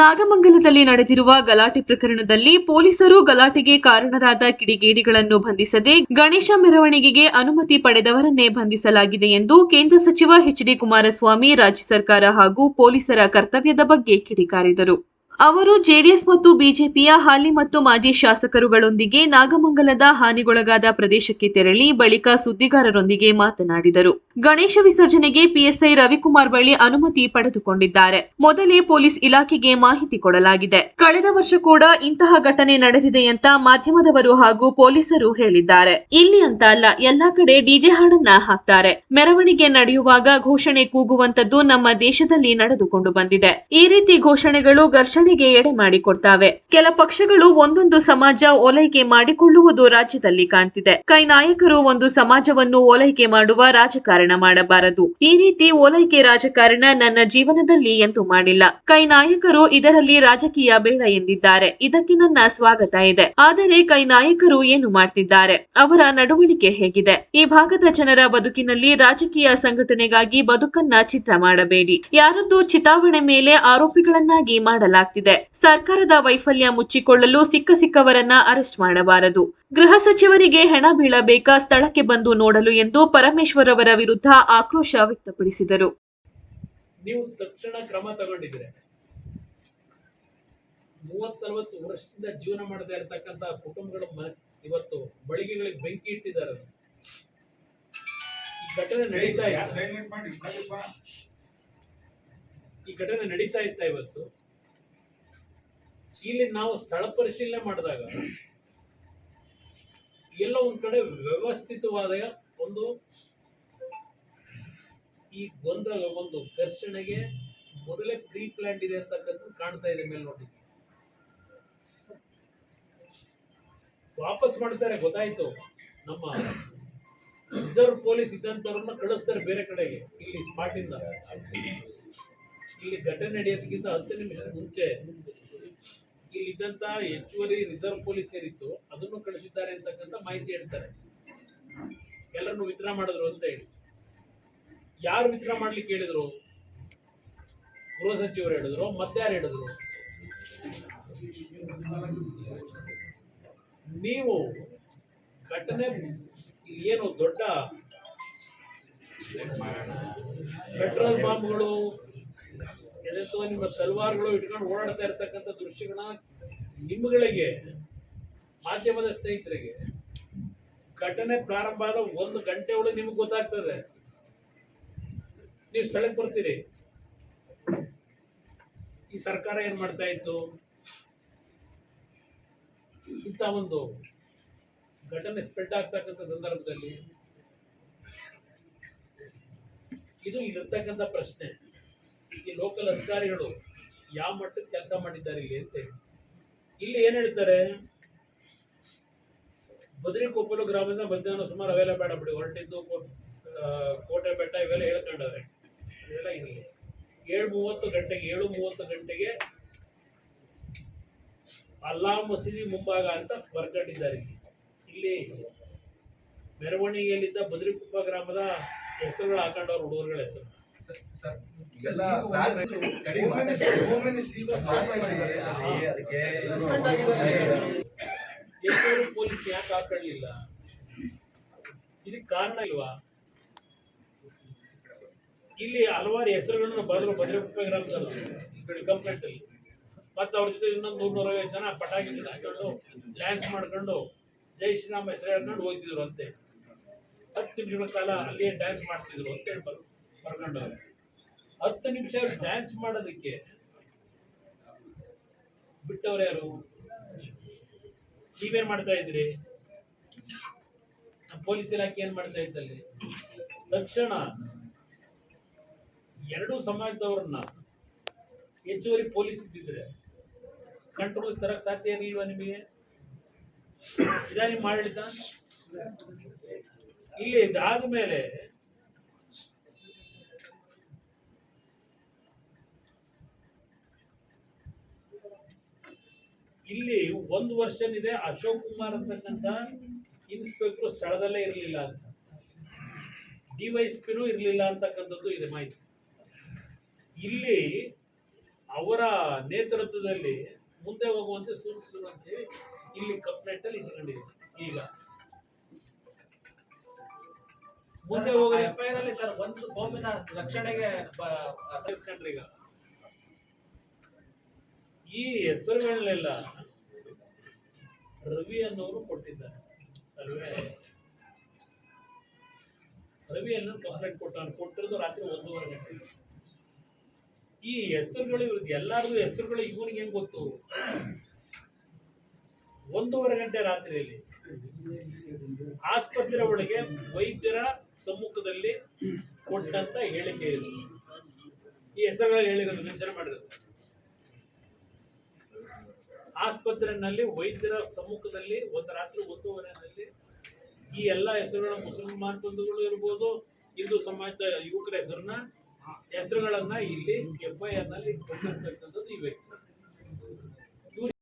ನಾಗಮಂಗಲದಲ್ಲಿ ನಡೆದಿರುವ ಗಲಾಟೆ ಪ್ರಕರಣದಲ್ಲಿ ಪೊಲೀಸರು ಗಲಾಟೆಗೆ ಕಾರಣರಾದ ಕಿಡಿಗೇಡಿಗಳನ್ನು ಬಂಧಿಸದೆ ಗಣೇಶ ಮೆರವಣಿಗೆಗೆ ಅನುಮತಿ ಪಡೆದವರನ್ನೇ ಬಂಧಿಸಲಾಗಿದೆ ಎಂದು ಕೇಂದ್ರ ಸಚಿವ ಎಚ್ ಡಿ ಕುಮಾರಸ್ವಾಮಿ, ರಾಜ್ಯ ಸರ್ಕಾರ ಹಾಗೂ ಪೊಲೀಸರ ಕರ್ತವ್ಯದ ಬಗ್ಗೆ ಕಿಡಿಕಾರಿದರು. ಅವರು ಜೆಡಿಎಸ್ ಮತ್ತು ಬಿಜೆಪಿಯ ಹಾಲಿ ಮತ್ತು ಮಾಜಿ ಶಾಸಕರುಗಳೊಂದಿಗೆ ನಾಗಮಂಗಲದ ಹಾನಿಗೊಳಗಾದ ಪ್ರದೇಶಕ್ಕೆ ತೆರಳಿ ಬಳಿಕ ಸುದ್ದಿಗಾರರೊಂದಿಗೆ ಮಾತನಾಡಿದರು. ಗಣೇಶ ವಿಸರ್ಜನೆಗೆ ಪಿಎಸ್ಐ ರವಿಕುಮಾರ್ ಬಳಿ ಅನುಮತಿ ಪಡೆದುಕೊಂಡಿದ್ದಾರೆ. ಮೊದಲೇ ಪೊಲೀಸ್ ಇಲಾಖೆಗೆ ಮಾಹಿತಿ ಕೊಡಲಾಗಿದೆ. ಕಳೆದ ವರ್ಷ ಕೂಡ ಇಂತಹ ಘಟನೆ ನಡೆದಿದೆ ಅಂತ ಮಾಧ್ಯಮದವರು ಹಾಗೂ ಪೊಲೀಸರು ಹೇಳಿದ್ದಾರೆ. ಇಲ್ಲಿ ಅಂತ ಅಲ್ಲ, ಎಲ್ಲಾ ಕಡೆ ಡಿಜೆ ಹಾಡನ್ನ ಹಾಕ್ತಾರೆ. ಮೆರವಣಿಗೆ ನಡೆಯುವಾಗ ಘೋಷಣೆ ಕೂಗುವಂತದ್ದು ನಮ್ಮ ದೇಶದಲ್ಲಿ ನಡೆದುಕೊಂಡು ಬಂದಿದೆ. ಈ ರೀತಿ ಘೋಷಣೆಗಳು ಘರ್ಷಣೆಗೆ ಎಡೆ ಮಾಡಿಕೊಡ್ತಾವೆ. ಕೆಲ ಪಕ್ಷಗಳು ಒಂದೊಂದು ಸಮಾಜ ಓಲೈಕೆ ಮಾಡಿಕೊಳ್ಳುವುದು ರಾಜ್ಯದಲ್ಲಿ ಕಾಣ್ತಿದೆ. ಕೈ ನಾಯಕರು ಒಂದು ಸಮಾಜವನ್ನು ಓಲೈಕೆ ಮಾಡುವ ರಾಜಕಾರಣ ಮಾಡಬಾರದು. ಈ ರೀತಿ ಓಲೈಕೆ ರಾಜಕಾರಣ ನನ್ನ ಜೀವನದಲ್ಲಿ ಎಂದು ಮಾಡಿಲ್ಲ. ಕೈ ನಾಯಕರು ಇದರಲ್ಲಿ ರಾಜಕೀಯ ಬೇಡ ಎಂದಿದ್ದಾರೆ. ಇದಕ್ಕೆ ನನ್ನ ಸ್ವಾಗತ ಇದೆ. ಆದರೆ ಕೈ ನಾಯಕರು ಏನು ಮಾಡ್ತಿದ್ದಾರೆ? ಅವರ ನಡವಳಿಕೆ ಹೇಗಿದೆ? ಈ ಭಾಗದ ಜನರ ಬದುಕಿನಲ್ಲಿ ರಾಜಕೀಯ ಸಂಘಟನೆಗಾಗಿ ಬದುಕನ್ನ ಚಿತ್ರ ಮಾಡಬೇಡಿ. ಯಾರದ್ದು ಚಿತಾವಣೆ ಮೇಲೆ ಆರೋಪಿಗಳನ್ನಾಗಿ ಮಾಡಲಾಗ್ತಿದೆ. ಸರ್ಕಾರದ ವೈಫಲ್ಯ ಮುಚ್ಚಿಕೊಳ್ಳಲು ಸಿಕ್ಕ ಸಿಕ್ಕವರನ್ನ ಅರೆಸ್ಟ್ ಮಾಡಬಾರದು. ಗೃಹ ಸಚಿವರಿಗೆ ಹೆಣ ಬೀಳಬೇಕಾ ಸ್ಥಳಕ್ಕೆ ಬಂದು ನೋಡಲು ಎಂದು ಪರಮೇಶ್ವರ್ ಅವರ ವಿರುದ್ಧ ಆಕ್ರೋಶ ವ್ಯಕ್ತಪಡಿಸಿದರು. ನೀವು ತಕ್ಷಣ ಕ್ರಮ ತಗೊಂಡಿದ್ರೆ ಮೂವತ್ತರವತ್ತು ವರ್ಷದಿಂದ ಜೀವನ ಮಾಡದೇ ಇರತಕ್ಕಂತ ಕುಟುಂಬಗಳ ಇವತ್ತು ಬಳಿಗೆಗಳಿಗೆ ಬೆಂಕಿ ಇಟ್ಟಿದ್ದಾರೆ. ಈ ಘಟನೆ ನಡೀತಾ ಈ ಘಟನೆ ನಡೀತಾ ಇತ್ತ ಇವತ್ತು? ಇಲ್ಲಿ ನಾವು ಸ್ಥಳ ಪರಿಶೀಲನೆ ಮಾಡಿದಾಗ ಎಲ್ಲ ಒಂದ್ ಕಡೆ ವ್ಯವಸ್ಥಿತವಾದ ಒಂದು ಈ ಗೊಂದಲ ಒಂದು ಘರ್ಷಣೆಗೆ ಮೊದಲೇ ಪ್ರೀ ಪ್ಲಾಂಟ್ ಇದೆ ಅಂತಕ್ಕಂಥದ್ದು ಕಾಣ್ತಾ ಇದೆ ಮೇಲೆ ನೋಡಿ ವಾಪಸ್ ಮಾಡ್ತಾರೆ ಗೊತ್ತಾಯ್ತು. ನಮ್ಮ ರಿಸರ್ವ್ ಪೊಲೀಸ್ ಇದ್ದಂಥವ್ರನ್ನ ಕಳಿಸ್ತಾರೆ ಬೇರೆ ಕಡೆಗೆ, ಇಲ್ಲಿ ಸ್ಪಾಟ್ ಇಂದ. ಇಲ್ಲಿ ಘಟನೆ ನಡೆಯೋದಕ್ಕಿಂತ ಹತ್ತು ನಿಮಿಷ ಮುಂಚೆ ಇಲ್ಲಿ ಇದ್ದಂತ ಹೆಚ್ಚುವರಿ ರಿಸರ್ವ್ ಪೊಲೀಸ್ ಏನಿತ್ತು ಅದನ್ನು ಕಳಿಸಿದ್ದಾರೆ ಅಂತಕ್ಕಂಥ ಮಾಹಿತಿ ಹೇಳ್ತಾರೆ. ಎಲ್ಲರನ್ನು ವಿತ್ಡ್ರಾ ಮಾಡಿದ್ರು ಅಂತ ಹೇಳಿ. ಯಾರು ವಿತರಣೆ ಮಾಡ್ಲಿಕ್ಕೆ ಹೇಳಿದ್ರು? ಗೃಹ ಸಚಿವರು ಹೇಳಿದ್ರು ಮತ್ತಾರು ಹೇಳಿದ್ರು? ನೀವು ಘಟನೆ ಏನು ದೊಡ್ಡ ಪೆಟ್ರೋಲ್ ಬಾಂಬ್ಗಳು ಎದೆತ್ತೋ ನಿಮ್ಮ ತಲ್ವಾರ್ಗಳು ಇಟ್ಕೊಂಡು ಓಡಾಡ್ತಾ ಇರ್ತಕ್ಕಂಥ ದೃಶ್ಯಗಳನ್ನ ನಿಮ್ಮಗಳಿಗೆ ಮಾಧ್ಯಮದ ಸ್ನೇಹಿತರಿಗೆ, ಘಟನೆ ಪ್ರಾರಂಭ ಆದ ಒಂದು ಗಂಟೆ ಒಳಗೆ ನಿಮ್ಗೆ ಗೊತ್ತಾಗ್ತದೆ. ನೀವು ಸ್ಥಳಕ್ಕೆ ಬರ್ತೀರಿ. ಈ ಸರ್ಕಾರ ಏನ್ ಮಾಡ್ತಾ ಇತ್ತು? ಇಂಥ ಒಂದು ಘಟನೆ ಸ್ಪ್ರೆಡ್ ಆಗ್ತಕ್ಕಂಥ ಸಂದರ್ಭದಲ್ಲಿ ಇದು ಇಲ್ಲಿರ್ತಕ್ಕಂಥ ಪ್ರಶ್ನೆ. ಈ ಲೋಕಲ್ ಅಧಿಕಾರಿಗಳು ಯಾವ ಮಟ್ಟಕ್ಕೆ ಕೆಲಸ ಮಾಡಿದ್ದಾರೆ ಇಲ್ಲಿ ಅಂತ ಇಲ್ಲಿ ಏನ್ ಹೇಳ್ತಾರೆ? ಬದ್ರಿಕೊಪ್ಪಲು ಗ್ರಾಮದಿಂದ ಮಧ್ಯಾಹ್ನ ಸುಮಾರು ಅವೆಲ್ಲ ಬೇಡ ಬಿಡಿ. ಹೊರಟಿದ್ದು ಕೋಟೆ ಬೆಟ್ಟ ಇವೆಲ್ಲ ಹೇಳ್ಕೊಂಡವ್ರೆ. ಇವೆಲ್ಲ ಇರಲಿ ಏಳು ಮೂವತ್ತು ಗಂಟೆಗೆ ಏಳು ಮೂವತ್ತು ಗಂಟೆಗೆ ಅಲ್ಲಾ ಮಸೀದಿ ಮುಂಭಾಗ ಅಂತ ಬರ್ಕೊಂಡಿದ್ದಾರೆ ಇಲ್ಲಿ. ಮೆರವಣಿಗೆಯಲ್ಲಿದ್ದ ಬದ್ರಿಕುಪ್ಪ ಗ್ರಾಮದ ಹೆಸರುಗಳು ಹಾಕೊಂಡವ್ರು ಹುಡುಗರುಗಳ ಹೆಸರು. ಪೊಲೀಸ್ ಯಾಕೆ ಹಾಕೊಳ್ಳಿಲ್ಲ? ಇದಕ್ಕೆ ಕಾರಣ ಇಲ್ವಾ? ಇಲ್ಲಿ ಹಲವಾರು ಹೆಸರುಗಳನ್ನು ಬರೆದ್ರು ಭದ್ರಕೊಪ್ಪ ಗ್ರಾಮದಲ್ಲಿ ಕಂಪ್ಲೇಂಟ್ ಅಲ್ಲಿ. ಮತ್ತೆ ಅವ್ರ ಜೊತೆ ಇನ್ನೊಂದು ನೂರ ನೂರೈವತ್ತು ಜನ ಪಟಾಕಿ ಹಾಕೊಂಡು ಡ್ಯಾನ್ಸ್ ಮಾಡ್ಕೊಂಡು, ಜೈ ಶ್ರೀರಾಮ್ ಹೆಸರು ಹೇಳ್ಕೊಂಡು ಹೋಗ್ತಿದ್ರು ಅಂತೆ. ಹತ್ತು ನಿಮಿಷಗಳ ಕಾಲ ಅಲ್ಲಿಯೇ ಡ್ಯಾನ್ಸ್ ಮಾಡ್ತಿದ್ರು ಅಂತ ಹೇಳಿ ಬರ್ಕೊಂಡು ಹತ್ತು ನಿಮಿಷ ಡ್ಯಾನ್ಸ್ ಮಾಡೋದಕ್ಕೆ ಬಿಟ್ಟವ್ರು ಯಾರು? ನೀವೇನ್ ಮಾಡ್ತಾ ಇದ್ರಿ ಪೊಲೀಸ್ ಇಲಾಖೆ ಏನ್ ಮಾಡ್ತಾ ಇದ್ದಲ್ಲಿ ತಕ್ಷಣ ಎರಡೂ ಸಮಾಜದವ್ರನ್ನ ಹೆಚ್ಚುವರಿ ಪೊಲೀಸ್ ಇದ್ದಿದ್ರೆ ಕಂಟ್ರೋಲ್ ತರಕ್ಕೆ ಸಾಧ್ಯ ಇರಲಿಲ್ವ ನಿಮಗೆ? ಇದಾಗಿ ಆಡಳಿತ ಇಲ್ಲಿ ಇದಾದ ಮೇಲೆ ಇಲ್ಲಿ ಒಂದು ವರ್ಷನ್ ಇದೆ ಅಶೋಕ್ ಕುಮಾರ್ ಅಂತಕ್ಕಂಥ ಇನ್ಸ್ಪೆಕ್ಟರ್ ಸ್ಥಳದಲ್ಲೇ ಇರಲಿಲ್ಲ ಅಂತ. ಡಿವೈಎಸ್ಪಿನೂ ಇರಲಿಲ್ಲ ಅಂತಕ್ಕಂಥದ್ದು ಇದೆ ಮಾಹಿತಿ. ಇಲ್ಲಿ ಅವರ ನೇತೃತ್ವದಲ್ಲಿ ಮುಂದೆ ಹೋಗುವಂತೆ ಸೂಚಿಸುವಂತೆ ಅಂತೇಳಿ ಇಲ್ಲಿ ಕಂಪ್ಲೇಂಟ್ ಅಲ್ಲಿ ಇಟ್ಕೊಂಡಿದ್ದೀವಿ ಈಗ. ಮುಂದೆ ಹೋಗಿ ಎಫ್ಐಆರ್ ಅಲ್ಲಿ ಸರ್ ಒಂದು ಭೂಮಿನ ರಕ್ಷಣೆಗೆ ಇಟ್ಕೊಂಡ್ರಿ ಈಗ. ಈ ಹೆಸರುಗಳನ್ನೆಲ್ಲ ರವಿ ಅನ್ನೋರು ಕೊಟ್ಟಿದ್ದಾರೆ. ರವಿ ರವಿ ಅನ್ನೋ ಕಂಪ್ಲೇಂಟ್ ಕೊಟ್ಟಾನ ಕೊಟ್ಟಿರೋದು ರಾತ್ರಿ ಒಂದೂವರೆ ಗಂಟೆ. ಈ ಹೆಸರುಗಳು ಇವ್ರದ್ದು ಎಲ್ಲಾರ್ದು ಹೆಸರುಗಳು ಇವನಿಗೆ ಹೆಂಗ್ ಗೊತ್ತು? ಒಂದೂವರೆ ಗಂಟೆ ರಾತ್ರಿಯಲ್ಲಿ ಆಸ್ಪತ್ರೆ ಒಳಗೆ ವೈದ್ಯರ ಸಮ್ಮುಖದಲ್ಲಿ ಕೊಟ್ಟಂತ ಹೇಳಿಕೆ ಇದೆ. ಈ ಹೆಸರುಗಳು ಹೇಳಿರೋದು ಮೆನ್ಷನ್ ಮಾಡಿರೋದು. ಆಸ್ಪತ್ರೆಯಲ್ಲಿ ವೈದ್ಯರ ಸಮ್ಮುಖದಲ್ಲಿ ಒಂದು ರಾತ್ರಿ ಒಂದೂವರೆನಲ್ಲಿ ಈ ಎಲ್ಲ ಹೆಸರುಗಳ ಮುಸಲ್ಮಾನ್ ಬಂಧುಗಳು ಇರ್ಬೋದು, ಹಿಂದೂ ಸಮಾಜದ ಯುವಕರ ಹೆಸರನ್ನ ಹೆಸರುಗಳನ್ನ ಇಲ್ಲಿ ಎಫ್ನಲ್ಲಿ ಕೊಟ್ಟಿರ್ತಕ್ಕಂಥದ್ದು ಈ ವ್ಯಕ್ತಿ